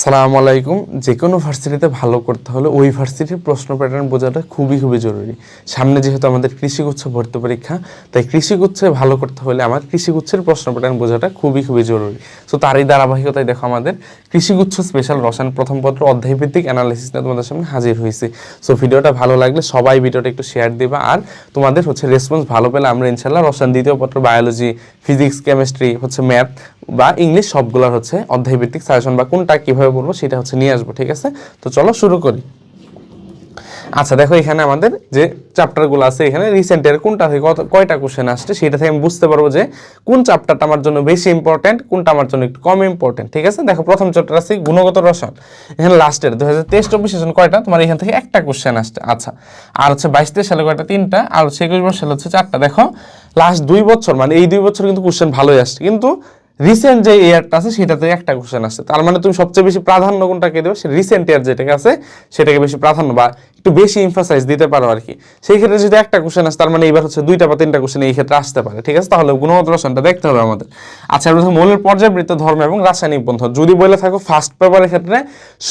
সালাম আলাইকুম। যে কোনো ভার্সিটিতে ভালো করতে হলে ওই ভার্সিটির প্রশ্ন প্যাটার্ন বোঝাটা খুবই খুবই জরুরি। সামনে যেহেতু আমাদের কৃষিগুচ্ছ ভর্তি পরীক্ষা, তাই কৃষিগুচ্ছে ভালো করতে হলে আমার কৃষিগুচ্ছের প্রশ্ন প্যাটার্ন বোঝাটা খুবই খুবই জরুরি। সো তারই ধারাবাহিকতায় দেখো আমাদের কৃষিগুচ্ছ স্পেশাল রসায়ন প্রথম পত্র অধ্যায়ভিত্তিক অ্যানালিসিস নিয়ে তোমাদের সামনে হাজির হয়েছি। সো ভিডিওটা ভালো লাগলে সবাই ভিডিওটা একটু শেয়ার দিবা আর তোমাদের হচ্ছে রেসপন্স ভালো পেলে আমরা ইনশাল্লাহ রসায়ন দ্বিতীয় পত্র বায়োলজি ফিজিক্স কেমিস্ট্রি হচ্ছে ম্যাথ বা ইংলিশ সবগুলোর হচ্ছে অধ্যায়ভিত্তিক সাজেশন বা কোনটা কীভাবে পড়ব সেটা হচ্ছে নিয়ে আসব, ঠিক আছে? তো চলো শুরু করি। আচ্ছা দেখো এখানে আমাদের যে চ্যাপ্টারগুলো আছে, এখানে রিসেন্ট এর কোনটা থেকে কয়টা কোশ্চেন আসছে সেটা থেকে আমি বুঝতে পারব যে কোন চ্যাপ্টারটা আমার জন্য বেশি ইম্পর্টেন্ট কোনটা আমার জন্য একটু কম ইম্পর্টেন্ট ঠিক আছে? দেখো প্রথম চ্যাপ্টার আছে গুণগত রসায়ন। এখানে লাস্টের দু হাজার তেইশ, চব্বিশ সেশন কয়টা? তোমার এখান থেকে একটা কোশ্চেন আসছে। আচ্ছা আর হচ্ছে বাইশ, তেইশ সালে কয়টা? তিনটা। আর হচ্ছে একুশ সালে হচ্ছে চারটা। দেখো লাস্ট দুই বছর মানে এই দুই বছর কিন্তু কোশ্চেন ভালোই আসছে। কিন্তু রিসেন্ট যে ইয়ারটা আছে, সেটাতে একটা কোশ্চেন আছে তার মানে তুমি সবচেয়ে বেশি প্রাধান্য কোনটাকে দেবে? সে রিসেন্ট ইয়ার যেটাকে আছে, সেটাকে বেশি প্রাধান্য বা একটু বেশি ইমফাসাইজ দিতে পারো আর কি। সেই ক্ষেত্রে যদি একটা কোশ্চেন আসে, তার মানে এবার হচ্ছে দুইটা বা তিনটা কোশ্চেন এই ক্ষেত্রে আসতে পারে, ঠিক আছে? তাহলে গুণগত রসায়নটা দেখতে হবে আমাদের। আচ্ছা দেখো মৌলের পর্যায়বৃত্ত ধর্ম এবং রাসায়নিক বন্ধন। যদি বলে থাকো ফার্স্ট পেপারের ক্ষেত্রে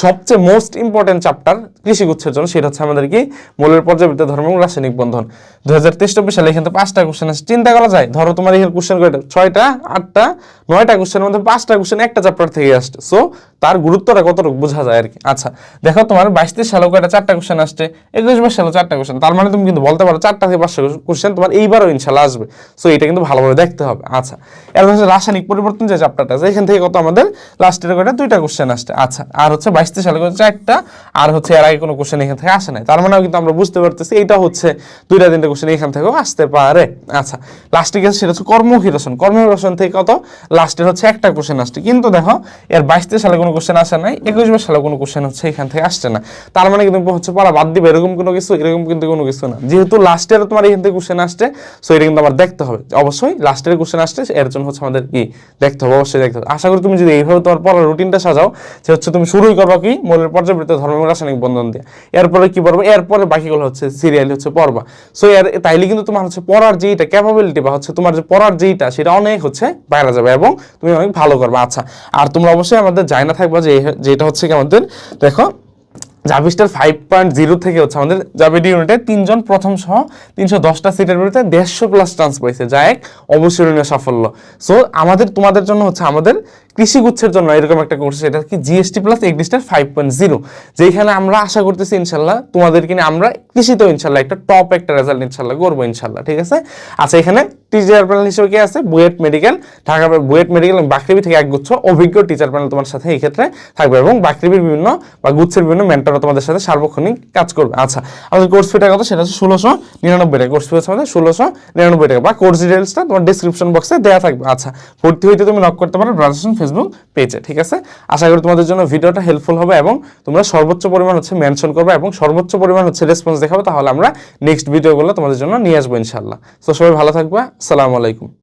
সবচেয়ে মোস্ট ইম্পর্টেন্ট চ্যাপ্টার কৃষিগুচ্ছের জন্য, সেটা হচ্ছে আমাদের কি? মৌলের পর্যায়বৃত্ত ধর্ম এবং রাসায়নিক বন্ধন। দু হাজার তেইশ, চব্বিশ সালে এখানে পাঁচটা কোশ্চেন আছে চিন্তা করা যায়, ধরো তোমার এখানে কোশ্চেন ছয়টা, আটটা, নয়টা কোশ্চেনের মধ্যে পাঁচটা কোশ্চেন একটা চ্যাপ্টার থেকে আসছে। সো তার গুরুত্বটা কতটুকু বোঝা যায় আর কি? আচ্ছা দেখো তোমার বাইশ তেইশ সালেও কয়টা, চারটা কোশ্চেন আসছে, একুশ বাইশ সালেও চারটা কোশ্চেন তার মানে তুমি কিন্তু বলতে পারো চারটা থেকে পাঁচটা কোশ্চেন তোমার এইবারও ইনশাল্লাহ আসবে। সো এটা কিন্তু ভালোভাবে দেখতে হবে। আচ্ছা এর হচ্ছে রাসায়নিক পরিবর্তন যে চ্যাপ্টারটা আছে, এখান থেকে কত আমাদের লাস্টের কয়টা, দুইটা কোশ্চেন আসছে। আচ্ছা আর হচ্ছে বাইশ তেইশ সালে কয়টা, চারটা, আর হচ্ছে এর আগে কোনো কোশ্চেন এখান থেকে আসে নাই। তার মানেও কিন্তু আমরা বুঝতে পারতেছি এইটা হচ্ছে দুইটা, তিনটা কোশ্চেন এখান থেকেও আসতে পারে। আচ্ছা লাস্টে গেছে সেটা হচ্ছে কর্মমুখী রসন কর্মমুখী রসন থেকে কত? লাস্টের হচ্ছে একটা কোশ্চেন আসছে। কিন্তু দেখো, এর বাইশ তেইশ সালে কোনো কোশ্চেন আসে নাই। একুশ বাইশ সালে কোনো কোশ্চেন হচ্ছে, এখান থেকে আসছে না। তার মানে কিন্তু হচ্ছে পড়া বাদ দিবে, এরকম কোনো কিছু, এরকম কিন্তু কোনো কিছু না। যেহেতু লাস্টের তোমার এখান থেকে কোশ্চেন আসছে সো এটা কিন্তু আমার দেখতে হবে। অবশ্যই লাস্টের কোশ্চেন আসছে, এর জন্য হচ্ছে আমাদের কি দেখতে হবে, অবশ্যই দেখতে হবে। আশা করি তুমি যদি এইভাবে তোমার পড়ার রুটিনটা সাজাও যে হচ্ছে তুমি শুরুই করব কি মৌলের পর্যাবৃত্ত ধর্ম রাসায়নিক বন্ধন দিয়ে। এরপরে কি পড়ব? এরপরে বাকিগুলো হচ্ছে সিরিয়ালি হচ্ছে পড়বা। সো এর, তাইলে কিন্তু তোমার হচ্ছে পড়ার যেইটা ক্যাপাবিলিটি বা হচ্ছে তোমার যে পড়ার যেইটা, সেটা অনেক হচ্ছে বাইরে যাবে এবং তুমি অনেক ভালো করবে। আচ্ছা আর তোমরা অবশ্যই আমাদের জানা থাকবা যে যেটা হচ্ছে কি আমাদের, দেখো জাভিস্টার ফাইভ পয়েন্ট জিরো থেকে হচ্ছে আমাদের জাভিডি ইউনিটে তিনজন প্রথম সহ তিনশো দশটা সিটের বিরুদ্ধে দেড়শো প্লাস চান্স পাইছে, যা এক অবসরণীয় সাফল্য। সো আমাদের, তোমাদের জন্য হচ্ছে আমাদের কৃষিগুচ্ছের জন্য এরকম একটা কোর্স সেটা কি GST plus এগ্রিস্টার five point zero যেখানে আমরা আশা করতেছি ইনশাল্লাহ তোমাদের কিনে আমরা কৃষিতেও ইনশাল্লাহ একটা টপ একটা রেজাল্ট ইনশাল্লাহ করব ইনশাল্লাহ, ঠিক আছে? আচ্ছা এখানে টিচার প্যানেল হিসেবে কি আছে? বুয়েট মেডিকেল, ঢাকা বুয়েট মেডিকেল এবং বাকৃবি থেকে একগুচ্ছ অভিজ্ঞ টিচার প্যানেল তোমার সাথে এই ক্ষেত্রে থাকবে এবং বাকৃবির বিভিন্ন বা গুচ্ছের বিভিন্ন মেন্টররা তোমাদের সাথে সার্বক্ষণিক কাজ করবে। আচ্ছা আমাদের কোর্স ফিটা কত? সেটা হচ্ছে ষোলোশো নিরানব্বই টাকা। কোর্স ফি হচ্ছে আমাদের ষোলোশো নিরানব্বই টাকা বা কোর্স ডিটেলসটা তোমার ডিসক্রিপশন বক্সে দেওয়া থাকবে। আচ্ছা ভর্তি হইতে তুমি নক করতে পারো ব্রাদার্সন ফেসবুক পেজে ঠিক আছে? আশা করি তোমাদের জন্য ভিডিওটা হেল্পফুল হবে এবং তোমরা সর্বোচ্চ পরিমাণ হচ্ছে মেনশন করবে এবং সর্বোচ্চ পরিমাণ হচ্ছে রেসপন্স দেখাবে। তাহলে আমরা নেক্সট ভিডিওগুলো তোমাদের জন্য নিয়ে আসব ইনশাল্লাহ তো সবাই ভালো থাকবে। আসসালামু আলাইকুম।